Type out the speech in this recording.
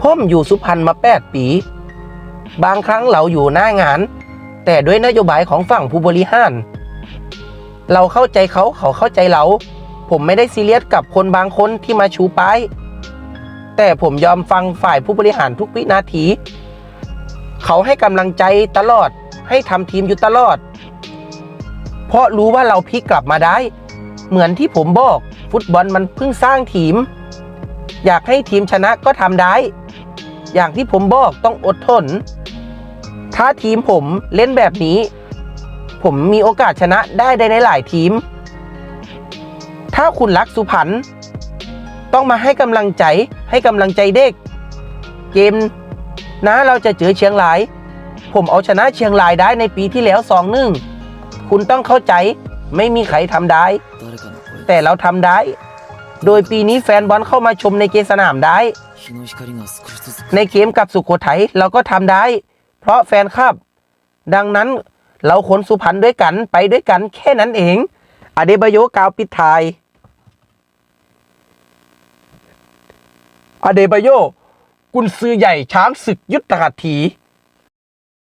ผมอยู่สุพรรณมาแปดปี บางครั้งเราอยู่หน้างาน แต่ด้วยนโยบายของฝั่งผู้บริหาร เราเข้าใจเขาเขาเข้าใจเรา ผมไม่ได้ซีเรียสกับคนบางคนที่มาชูป้าย แต่ผมยอมฟังฝ่ายผู้บริหารทุกวินาที เขาให้กำลังใจตลอด ให้ทำทีมอยู่ตลอด เพราะรู้ว่าเราพลิกกลับมาได้ เหมือนที่ผมบอก ฟุตบอลมันเพิ่งสร้างทีม อยากให้ทีมชนะก็ทำได้ อย่างที่ผมบอกต้องอดทน ถ้าทีมผมเล่นแบบนี้ ผมมีโอกาสชนะได้ในหลายทีม ถ้าคุณรักสุพรรณต้องมาให้กำลังใจให้กำลังใจเด็ก เกมนะเราจะเจอเชียงราย ผมเอาชนะเชียงรายได้ในปีที่แล้วสองหนึ่งคุณต้องเข้าใจไม่มีใครทำได้ แต่เราทำได้ โดยปีนี้แฟนบอลเข้ามาชมในเกมสนามได้ ในเกมกับสุโขทัยเราก็ทำได้ เพราะแฟนคลับ ดังนั้นเราขนสุพรรณด้วยกันไปด้วยกันแค่นั้นเองอเดบโยกาวปิดทายอเดบโยกุนซือใหญ่ช้างศึกยุทธหาตถี